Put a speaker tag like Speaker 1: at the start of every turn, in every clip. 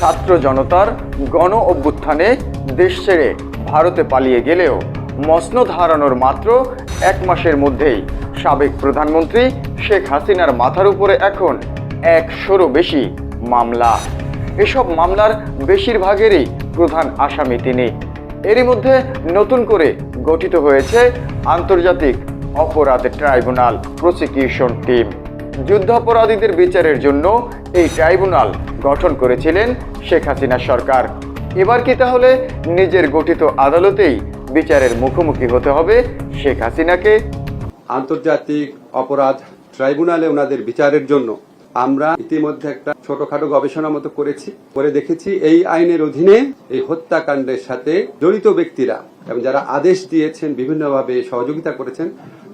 Speaker 1: ছাত্র জনতার গণ অভ্যুত্থানে দেশ ছেড়ে ভারতে পালিয়ে গেলেও মসনদ হারানোর মাত্র এক মাসের মধ্যেই সাবেক প্রধানমন্ত্রী শেখ হাসিনার মাথার উপরে এখন একশোরও বেশি মামলা। এসব মামলার বেশিরভাগেরই প্রধান আসামি তিনি। এরই মধ্যে নতুন করে গঠিত হয়েছে আন্তর্জাতিক অপরাধ ট্রাইব্যুনাল প্রসিকিউশন টিম। যুদ্ধাপরাধীদের বিচারের জন্য এই ট্রাইব্যুনাল গঠন করেছিলেন শেখ হাসিনা সরকার। এবার কি তাহলে নিজের গঠিত আদালতেই বিচারের মুখোমুখি হতে হবে শেখ হাসিনাকে?
Speaker 2: আন্তর্জাতিক অপরাধ ট্রাইব্যুনালে ওনাদের বিচারের জন্য আমরা ইতিমধ্যে একটা ছোটখাটো গবেষণা মতো করেছি, করে দেখেছি এই আইনের অধীনে এই হত্যাকাণ্ডের সাথে জড়িত ব্যক্তিরা এবং যারা আদেশ দিয়েছেন, বিভিন্নভাবে সহযোগিতা করেছেন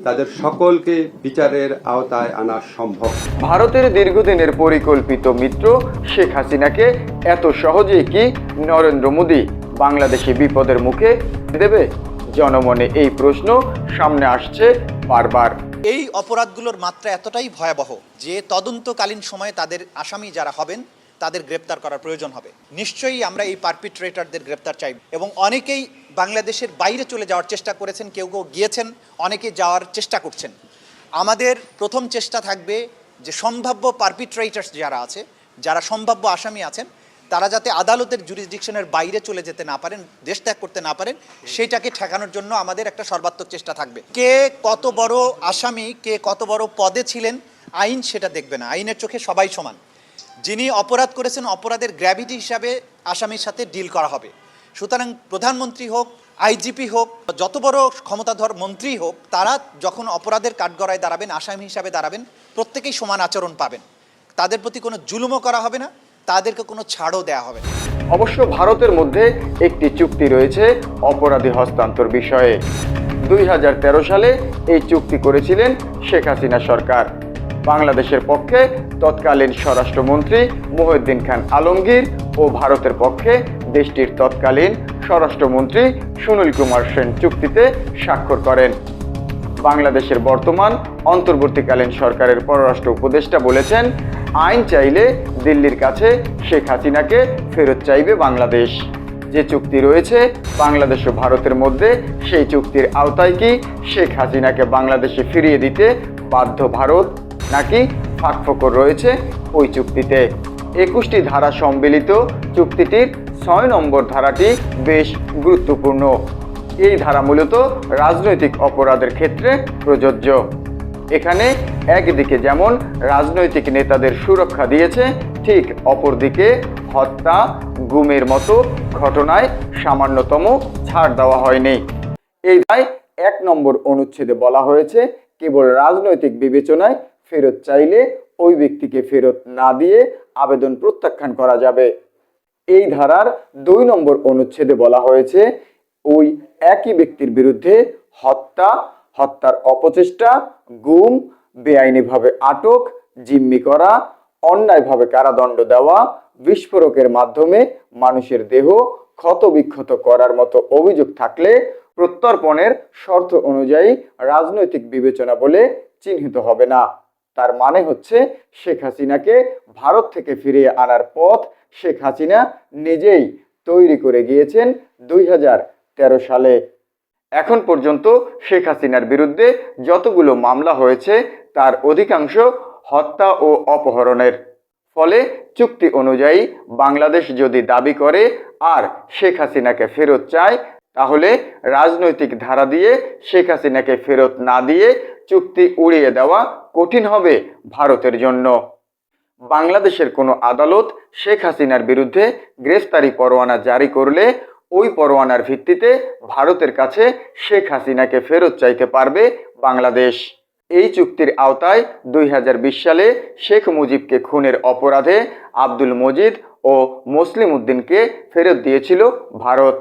Speaker 2: তাদের সকলকে বিচারের আওতায় আনা সম্ভব।
Speaker 1: ভারতের দীর্ঘদিনের পরিকল্পিত মিত্র শেখ হাসিনাকে এত সহজেই কি নরেন্দ্র মোদী বাংলাদেশে বিপদের মুখে দেবে? জনমনে এই প্রশ্ন সামনে আসছে বারবার।
Speaker 3: এই অপরাধগুলোর মাত্রা এতটাই ভয়াবহ যে তদন্তকালীন সময়ে তাদের আসামি যারা হবেন তাদের গ্রেপ্তার করার প্রয়োজন হবে। নিশ্চয়ই আমরা এই পারপিট্রেটারদের গ্রেপ্তার চাই এবং অনেকেই বাংলাদেশের বাইরে চলে যাওয়ার চেষ্টা করেছেন, কেউ কেউ গিয়েছেন, অনেকে যাওয়ার চেষ্টা করছেন। আমাদের প্রথম চেষ্টা থাকবে যে সম্ভাব্য পারপিট্রেটার্স যারা আছে, যারা সম্ভাব্য আসামি আছেন, তারা যাতে আদালতের জুরিসডিকশনের বাইরে চলে যেতে না পারেন, দেশ ত্যাগ করতে না পারেন সেইটাকে ঠেকানোর জন্য আমাদের একটা সর্বাত্মক চেষ্টা থাকবে। কে কত বড় আসামি, কে কত বড় পদে ছিলেন, আইন সেটা দেখবে না। আইনের চোখে সবাই সমান। যিনি অপরাধ করেছেন, অপরাধের গ্র্যাভিটি হিসাবে আসামির সাথে ডিল করা হবে। সুতরাং প্রধানমন্ত্রী হোক, আইজিপি হোক, যত বড় ক্ষমতাধর মন্ত্রী হোক, তারা যখন অপরাধের কাঠগড়ায় দাঁড়াবেন, আসামি হিসাবে দাঁড়াবেন, প্রত্যেকেই সমান আচরণ পাবেন। তাদের প্রতি কোনো জুলুমও করা হবে না, তাদেরকে কোনো ছাড়ও দেওয়া হবে
Speaker 1: অবশ্য ভারতের মধ্যে একটি চুক্তি রয়েছে অপরাধী হস্তান্তর বিষয়ে। দুই হাজার তেরো সালে এই চুক্তি করেছিলেন শেখ হাসিনা সরকার। বাংলাদেশের পক্ষে তৎকালীন স্বরাষ্ট্রমন্ত্রী মহিউদ্দিন খান আলমগীর ও ভারতের পক্ষে দেশটির তৎকালীন স্বরাষ্ট্রমন্ত্রী সুনীল কুমার সেন চুক্তিতে স্বাক্ষর করেন। বাংলাদেশের বর্তমান অন্তর্বর্তীকালীন সরকারের পররাষ্ট্র উপদেষ্টা বলেছেন, আইন চাইলে দিল্লির কাছে শেখ হাসিনাকে ফেরত চাইবে বাংলাদেশ। যে চুক্তি রয়েছে বাংলাদেশ ও ভারতের মধ্যে, সেই চুক্তির আওতায় কি শেখ হাসিনাকে বাংলাদেশে ফিরিয়ে দিতে বাধ্য ভারত? নাকি ফাঁকফোকর রয়েছে ওই চুক্তিতে। একুশটি ধারা সম্মিলিত চুক্তিটির ছয় নম্বর ধারাটি বেশ গুরুত্বপূর্ণ। এই ধারা মূলত রাজনৈতিক অপরাধের ক্ষেত্রে প্রযোজ্য। এখানে একদিকে যেমন রাজনৈতিক নেতাদের সুরক্ষা দিয়েছে, ঠিক অপরদিকে হত্যা, গুমের মতো ঘটনায় সামান্যতম ছাড় দেওয়া হয়নি। এই দায় এক নম্বর অনুচ্ছেদে বলা হয়েছে, কেবল রাজনৈতিক বিবেচনায় ফেরত চাইলে ওই ব্যক্তিকে ফেরত না দিয়ে আবেদন প্রত্যাখ্যান করা যাবে। এই ধারার দুই নম্বর অনুচ্ছেদে বলা হয়েছে, ওই একই ব্যক্তির বিরুদ্ধে হত্যা, হত্যার অপচেষ্টা, গুম, বেআইনিভাবে আটক, জিম্মি করা, অন্যায়ভাবে কারাদণ্ড দেওয়া, বিস্ফোরকের মাধ্যমে মানুষের দেহ ক্ষতবিক্ষত করার মতো অভিযোগ থাকলে প্রত্যর্পণের শর্ত অনুযায়ী রাজনৈতিক বিবেচনা বলে চিহ্নিত হবে না। তার মানে হচ্ছে শেখ হাসিনাকে ভারত থেকে ফিরিয়ে আনার পথ শেখ হাসিনা নিজেই তৈরি করে গিয়েছেন দুই সালে। এখন পর্যন্ত শেখ হাসিনার বিরুদ্ধে যতগুলো মামলা হয়েছে, তার অধিকাংশ হত্যা ও অপহরণের। ফলে চুক্তি অনুযায়ী বাংলাদেশ যদি দাবি করে আর শেখ হাসিনাকে ফেরত চায়, তাহলে রাজনৈতিক ধারা দিয়ে শেখ হাসিনাকে ফেরত না দিয়ে চুক্তি উড়িয়ে দেওয়া কঠিন হবে ভারতের জন্য। বাংলাদেশের কোনো আদালত শেখ হাসিনার বিরুদ্ধে গ্রেফতারি পরোয়ানা জারি করলে ওই পরোয়ানার ভিত্তিতে ভারতের কাছে শেখ হাসিনাকে ফেরত চাইতে পারবে বাংলাদেশ। এই চুক্তির আওতায় দুই হাজার বিশ সালে শেখ মুজিবকে খুনের অপরাধে আব্দুল মজিদ ও মুসলিম উদ্দিনকে ফেরত দিয়েছিল ভারত।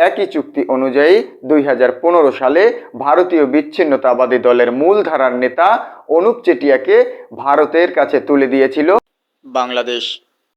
Speaker 1: একই চুক্তি অনুযায়ী দুই হাজার পনেরো সালে ভারতীয় বিচ্ছিন্নতাবাদী দলের মূলধারার নেতা অনুপ চেটিয়াকে ভারতের কাছে তুলে দিয়েছিল। বাংলাদেশ